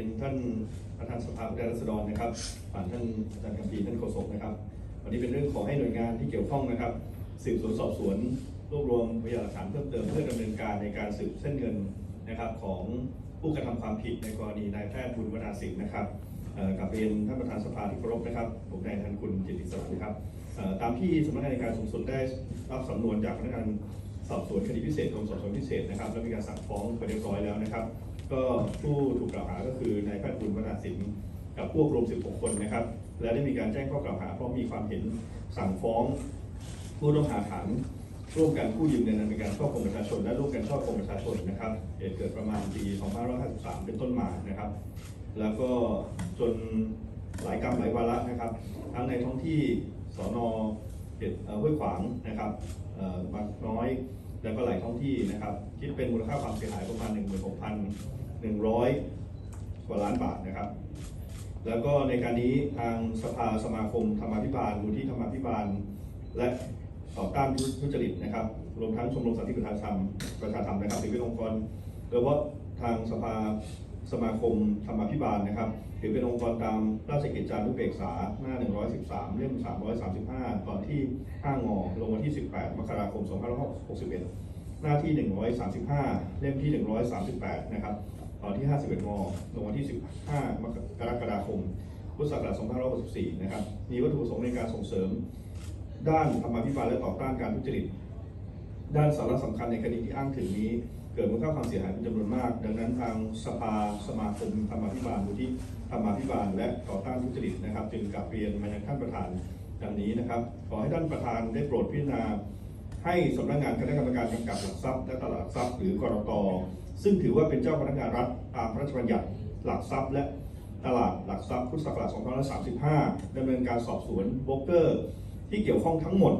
ียนท่านประธานสภาผู้แทนราษฎรนะครับผ่านท่านอาจารย์คำปีท่านโฆษกนะครับ วันนี้เป็นเรื่องขอให้หน่วยงานที่เกี่ยวข้องนะครับ สืบสวนสอบสวนรวบรวมพยานหลักฐานเพิ่มเติมเพื่อดำเนินการในการสืบเส้นเงินนะครับของผู้กระทำความผิดในกรณีนายแพทย์บุญวนาสิงห์นะครับกับเรียนท่านประธานสภาที่เคารพนะครับ ผมนายทันคุณจิติศักดิ์นะครับตามที่สำนักงานในการสูงสุดได้รับสำนวนจากพนักงานสอบสวนคดีพิเศษกรมสอบสวนพิเศษนะครับและมีการสั่งฟ้องไปเรียบร้อยแล้วนะครับ ก็ผู้ถูกกล่าวหาก็คือนายแพทย์บุญวนาสิงห์กับพวกรวม 16 คนนะครับ และได้มีการแจ้งข้อกล่าวหาเพราะมีความเห็นสั่งฟ้อง ผู้ต้องหาฐานร่วมกันกู้ยืมเงินในการช่อกงประชาชน และร่วมกันช่อกงประชาชนนะครับเหตุเกิดประมาณปี 2553 เป็นต้นมานะครับ แล้วก็จนหลายกรรมหลายวาระนะครับ ทั้งในท้องที่สอนอเขตเอ่อห้วยขวางนะครับบางน้อย แล้วก็หลายท้องที่นะครับ คิดเป็นมูลค่าความเสียหายประมาณ 100 กว่าล้านบาทนะครับ แล้วก็ในการนี้ทางสภาสมาคมธรรมาภิบาลมูลที่ธรรมาภิบาล และต่อต้านทุจริตนะครับ รวมทั้งชมรมสันติประชาธรรมประชาธรรมนะครับถือเป็นองค์กรโดยเฉพาะทางสภาสมาคมธรรมาภิบาลนะครับถือเป็นองค์กรตามราชกิจจานุเบกษาหน้า 113 เล่ม 335 ตอนที่ 5 งอ ลงวันที่ 18 มกราคม 2561 หน้าที่ 135 เล่มที่ 138 นะครับ ตอนที่ 51งลงวันที่ 15มกรกฎาคม พุทธศักราช 2564 นะครับ มีวัตถุประสงค์ในการส่งเสริม ด้านธรรมาภิบาลและต่อต้านการทุจริต ด้านสาระสำคัญในคดีที่อ้างถึงนี้ เกิดมูลค่าความเสียหายเป็นจำนวนมาก ดังนั้นทางสภาสมาคมธรรมาภิบาลมูลที่ธรรมาภิบาลและต่อต้านทุจริตนะครับ จึงกลับเรียนมายังท่านประธานดังนี้นะครับ ขอให้ท่านประธานได้โปรดพิจารณาให้สำนักงานคณะกรรมการกำกับหลักทรัพย์และตลาดทรัพย์หรือกรต ซึ่งถือว่าเป็นเจ้าพนักงานรัฐตามพระราชบัญญัติหลักทรัพย์ และตลาดหลักทรัพย์พุทธศักราช2535ดำเนินการสอบสวนโบรกเกอร์ ที่เกี่ยวข้องทั้งหมด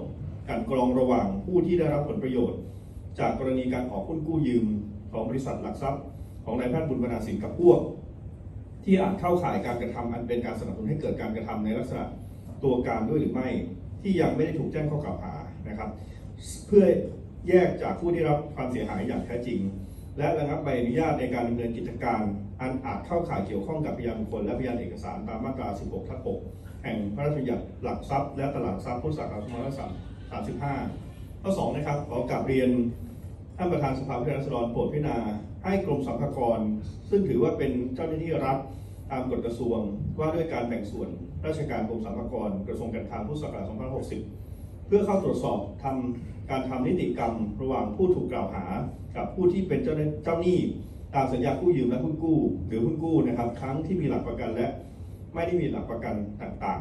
กลันกรองระหว่างผู้ที่ได้รับผลประโยชน์ จากกรณีการออกหุ้นกู้ยืมของบริษัทหลักทรัพย์ ของนายแพทย์บุญวนาสิงห์กับพวก ที่อาจเข้าข่ายการกระทำอันเป็นการสนับสนุนให้เกิดการกระทำในลักษณะตัวการด้วยหรือไม่ ที่ยังไม่ได้ถูกแจ้งข้อกล่าวหานะครับ เพื่อแยกจากผู้ที่รับความเสียหายอย่างแท้จริง และระงับใบอนุญาตในการดำเนินกิจการ อันอาจเข้าข่ายเกี่ยวข้องกับพยานบุคคลและพยานเอกสารตามมาตรา 16ทับ6แห่งพระราชบัญญัติหลักทรัพย์และตลาดทรัพย์พุทธศักราช2535ข้อ2นะครับขอกราบเรียนท่านประธานสภาผู้แทนราษฎรโปรดพิจารณาให้กรมสรรพากร ซึ่งถือว่าเป็นเจ้าหน้าที่รัฐตามกฎกระทรวงว่าด้วยการแบ่งส่วนราชการกรมสรรพากรกระทรวงการคลังพุทธศักราช2560 เพื่อเข้าตรวจสอบทำ การทำนิติกรรมระหว่างผู้ถูกกล่าวหา กับผู้ที่เป็นเจ้าหน้าเจ้าหนี้ตามสัญญากู้ยืมและหุ้นกู้ หรือหุ้นกู้นะครับทั้งที่มีหลักประกันและไม่ได้มีหลักประกันต่าง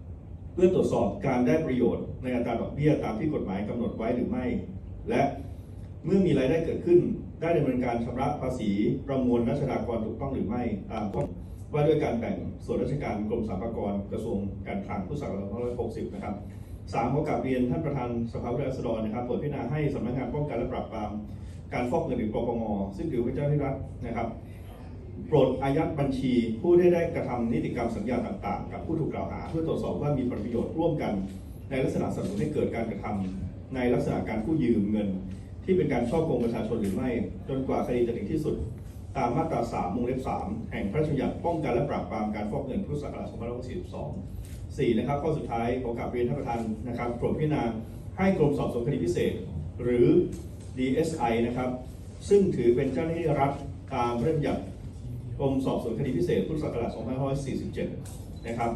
ๆ เพื่อตรวจสอบการได้ประโยชน์ในอัตราดอกเบี้ยตามที่กฎหมายกำหนดไว้หรือไม่ และเมื่อมีรายได้เกิดขึ้น ได้ดำเนินการชำระภาษีประมวลรัชดากรถูกต้องหรือไม่ตามข้อว่าด้วยการแบ่งส่วนราชการกรมสรรพากรกระทรวงการคลังพุทธศักราช2560 นะครับ สามขอกราบเรียนท่านประธานสภาผู้แทนราษฎรนะครับโปรดพิจารณาให้สำนักงานป้องกันและปราบปรามการฟอกเงินหรือปปงซึ่งถือเป็นเจ้าหน้าที่รัฐนะครับโปรดอายัดบัญชีผู้ได้ได้กระทำนิติกรรมสัญญาต่างๆ กับผู้ถูกกล่าวหา เพื่อตรวจสอบว่ามีผลประโยชน์ร่วมกัน ในลักษณะสนับสนุนให้เกิดการกระทำในลักษณะการกู้ยืมเงิน ที่เป็นการช่อโกงประชาชนหรือไม่ จนกว่าคดีจะถึงที่สุด ตามมาตรา3วงเล็บ3แห่งพระราชบัญญัติป้องกันและปราบปรามการฟอกเงินพุทธศักราช2542 4นะครับข้อสุดท้ายขอกราบเรียนท่านประธานนะครับโปรดพิจารณาให้กรมสอบสวนคดีพิเศษ หรือ DSI นะครับซึ่งถือเป็นเจ้าหน้าที่รัฐตามพระราชบัญญัติกรมสอบสวนคดีพิเศษพุทธศักราช2547 นะครับ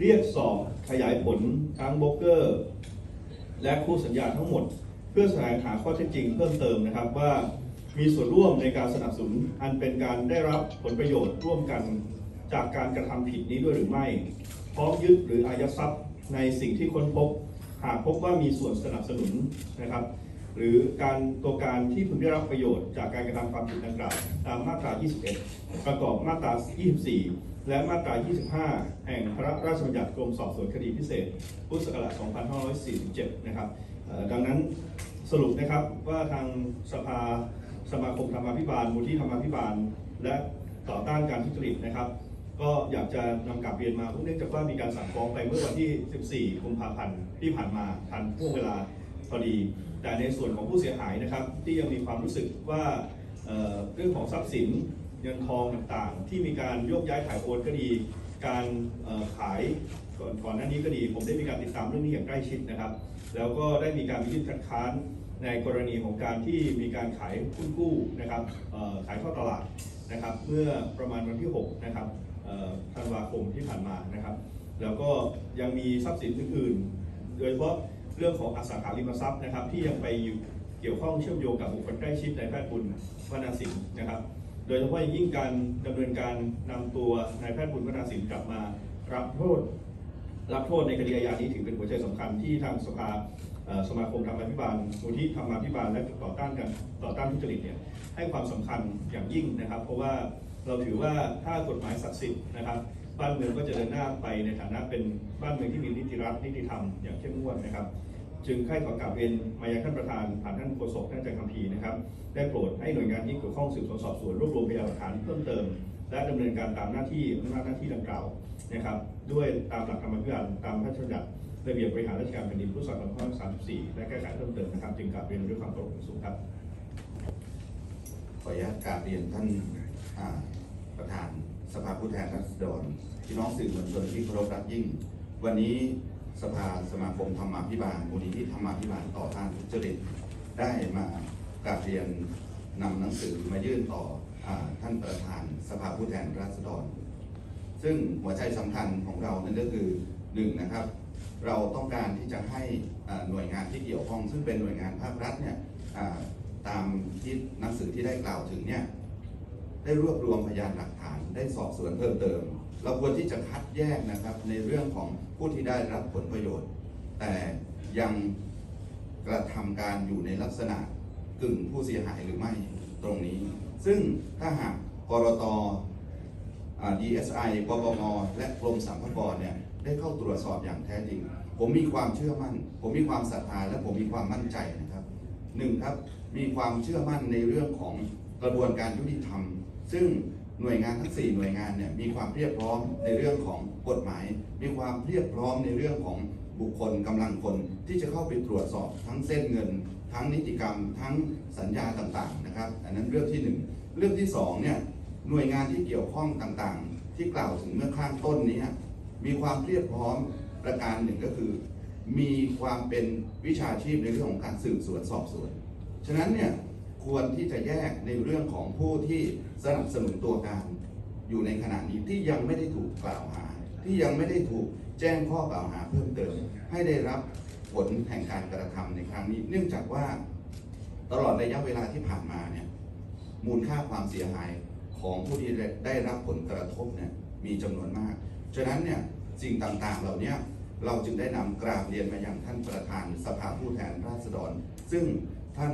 เรียกสอบขยายผลทั้งโบรกเกอร์ และคู่สัญญาทั้งหมด เพื่อแสวงหาข้อเท็จจริงเพิ่มเติมนะครับว่ามีส่วนร่วมในการสนับสนุนอันเป็นการได้รับผลประโยชน์ร่วมกัน จากการกระทำผิดนี้ด้วยหรือไม่ พร้อมยึดหรืออายัดทรัพย์ในสิ่งที่ค้นพบ หากพบว่ามีส่วนสนับสนุนนะครับ หรือการตัวการที่พึงได้รับประโยชน์จากการกระทำความผิดดังกล่าวตามมาตรา 21 ประกอบมาตรา 24 และมาตรา 25 แห่งพระราชบัญญัติกรมสอบสวนคดีพิเศษ พุทธศักราช 2547 นะครับดังนั้นสรุปนะครับว่าทางสภาสมาคมธรรมาภิบาลมูลที่ธรรมาภิบาล และต่อต้านการทุจริตนะครับ ก็อยากจะนำกลับเรียนมาเพราะเนื่องจากว่ามีการสั่งฟ้องไปเมื่อวันที่ 14 กุมภาพันธ์ที่ผ่านมาทันช่วงเวลาพอดี แต่ในส่วนของผู้เสียหายนะครับ ที่ยังมีความรู้สึกว่าเอ่อเรื่องของทรัพย์สินเงินทองต่างๆ ที่มีการโยกย้ายถ่ายโอนก็ดี การเอ่อขายก่อนก่อนหน้านี้ก็ดี ผมได้มีการติดตามเรื่องนี้อย่างใกล้ชิดนะครับ แล้วก็ได้มีการยื่นคัดค้านในกรณีของการที่มีการขายหุ้นกู้นะครับเอ่อขายทอดตลาดนะครับ เมื่อประมาณวันที่ 6 นะครับ ธันวาคมที่ผ่านมานะครับ แล้วก็ยังมีทรัพย์สินอื่นๆ โดยเฉพาะเรื่องของอสังหาริมทรัพย์นะครับ ที่ยังไปอยู่เกี่ยวข้องเชื่อมโยงกับบุคคลใกล้ชิดในแพทย์บุญวนาสินนะครับ โดยเฉพาะยิ่งการดำเนินการนำตัวนายแพทย์บุญวนาสินกลับมารับโทษรับโทษในคดีอาญานี้ถือเป็นหัวใจสำคัญที่ทางสภาสมาคมธรรมาภิบาลมูลที่ธรรมาภิบาลและต่อต้านกันต่อต้านทุจริตเนี่ยให้ความสำคัญอย่างยิ่งนะครับ เพราะว่า เราถือว่าถ้ากฎหมายศักดิ์สิทธิ์นะครับ บ้านเมืองก็จะเดินหน้าไปในฐานะเป็นบ้านเมืองที่มีนิติรัฐนิติธรรมอย่างเข้มงวดนะครับ จึงให้ขอกราบเรียนมายังท่านประธานผ่านท่านโฆษกท่านอาจารย์คำพีนะครับได้โปรดให้หน่วยงานที่เกี่ยวข้องสืบสวนสอบสวนรวบรวมพยานหลักฐานเพิ่มเติม และดำเนินการตามหน้าที่อำนาจหน้าที่ดังกล่าวนะครับ ด้วยตามหลักธรรมวินัยตามพระราชบัญญัติระเบียบบริหารราชการแผ่นดินพุทธศักราช2534และแก้ไขเพิ่มเติมนะครับจึงกราบเรียนด้วยความเคารพอย่างสูงครับขออนุญาตกราบเรียนท่าน ประธานสภาผู้แทนราษฎรพี่น้องสื่อมวลชนที่เคารพรักยิ่ง วันนี้สภาสมาคมธรรมาภิบาลมูลนิธิธรรมาภิบาลต่อต้านทุจริตได้มากราบเรียนนำหนังสือมายื่นต่ออท่านประธานสภาผู้แทนราษฎร ซึ่งหัวใจสำคัญของเรานั่นก็คือหนึ่งนะครับ เราต้องการที่จะให้หน่วยงานที่เกี่ยวข้อง ซึ่งเป็นหน่วยงานภาครัฐเนี่ยตามที่หนังสือที่ได้กล่าวถึงเนี่ย ได้รวบรวมพยานหลักฐาน ได้สอบสวนเพิ่มเติม เราควรที่จะคัดแยกนะครับในเรื่องของผู้ที่ได้รับผลประโยชน์ แต่ยังกระทำการอยู่ในลักษณะกึ่งผู้เสียหายหรือไม่ตรงนี้ ซึ่งถ้าหากกรตอ่า DSI ปปงและกรมสรรพากรเนี่ยได้เข้าตรวจสอบอย่างแท้จริง ผมมีความเชื่อมั่น ผมมีความศรัทธาและผมมีความมั่นใจนะครับหนึ่งครับ มีความเชื่อมั่นในเรื่องของกระบวนการยุติธรรม ซึ่งหน่วยงานทั้ง 4 หน่วยงานเนี่ยมีความเรียบพร้อมในเรื่องของกฎหมาย มีความเรียบพร้อมในเรื่องของบุคคลกำลังคนที่จะเข้าไปตรวจสอบทั้งเส้นเงิน ทั้งนิติกรรม ทั้งสัญญาต่างๆนะครับอันนั้นเรื่องที่หนึ่งเรื่องที่สองเนี่ยหน่วยงานที่เกี่ยวข้องต่างๆ ที่กล่าวถึงเมื่อข้างต้นนี้มีความเรียบพร้อมประการหนึ่งก็คือ มีความเป็นวิชาชีพในเรื่องของการสืบสวนสอบสวน ฉะนั้นเนี่ย ควรที่จะแยกในเรื่องของผู้ที่สนับสนุนตัวการอยู่ในขณะนี้ที่ยังไม่ได้ถูกกล่าวหา ที่ยังไม่ได้ถูกแจ้งข้อกล่าวหาเพิ่มเติม ให้ได้รับผลแห่งการกระทำในครั้งนี้ เนื่องจากว่าตลอดระยะเวลาที่ผ่านมาเนี่ยมูลค่าความเสียหายของผู้ที่ได้รับผลกระทบเนี่ยมีจำนวนมาก ฉะนั้นเนี่ยสิ่งต่างๆเหล่านี้เราจึงได้นำกราบเรียนมายังท่านประธานสภาผู้แทนราษฎร ซึ่งท่าน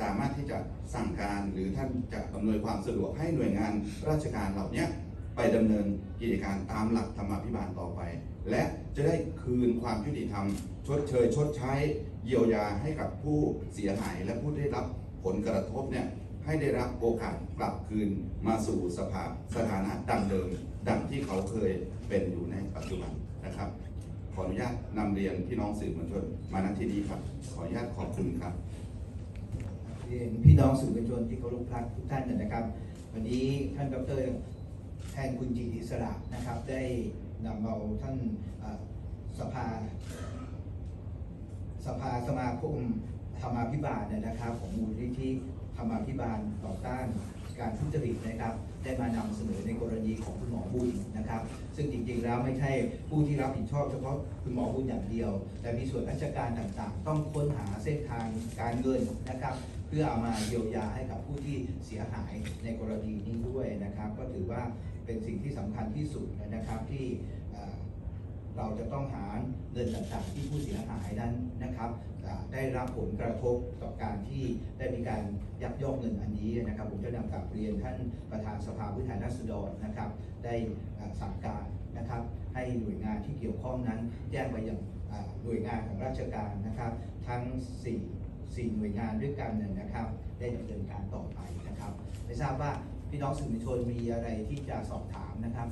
สามารถที่จะสั่งการหรือท่านจะอำนวยความสะดวกให้หน่วยงานราชการเหล่านี้ไปดำเนินกิจการตามหลักธรรมาภิบาลต่อไป และจะได้คืนความยุติธรรม ชดเชย ชดใช้ เยียวยาให้กับผู้เสียหาย และผู้ได้รับผลกระทบเนี่ยให้ได้รับโอกาสกลับคืนมาสู่สภาสถานะดังเดิม ดังที่เขาเคยเป็นอยู่ในปัจจุบันนะครับ ขออนุญาตนำเรียนพี่น้องสื่อมวลชนมาณที่นี้ครับ ขออนุญาตขอบคุณครับ เรียนพี่น้องสื่อมวลชนที่เคารพรักทุกท่านนะครับ วันนี้ท่านดรแทนคุณจิตอิสระนะครับ ได้นำเอาท่านสภา สภาสมาคมธรรมาภิบาลเนยนะครับ ของมูลนิธิธรรมาภิบาลต่อต้านการทุจริตนะครับ ได้มานำเสนอในกรณีของคุณหมอบุญนะครับ ซึ่งจริงๆแล้วไม่ใช่ผู้ที่รับผิดชอบเฉพาะคุณหมอบุญอย่างเดียว แต่มีส่วนราชการต่างๆ ต้องค้นหาเส้นทางการเงินนะครับ เพื่อเอามาเยียวยาให้กับผู้ที่เสียหายในกรณีนี้ด้วยนะครับ ก็ถือว่าเป็นสิ่งที่สำคัญที่สุดนะครับที่เราจะต้องหาเงินต่างๆที่ผู้เสียหายนั้นนะครับได้รับผลกระทบต่อการที่ได้มีการยักยอกเงินอันนี้นะครับ ผมจะนำกลับเรียนท่านประธานสภาผู้แทนราษฎรนะครับ ได้สั่งการนะครับ ให้หน่วยงานที่เกี่ยวข้องนั้นแจ้งไปยังหน่วยงานของราชการนะครับ ทั้ง 4 สี่หน่วยงานด้วยกันเนี่ยนะครับ ได้ดำเนินการต่อไปนะครับ ไม่ทราบว่าพี่น้องสื่อมวลชนมีอะไรที่จะสอบถามนะครับ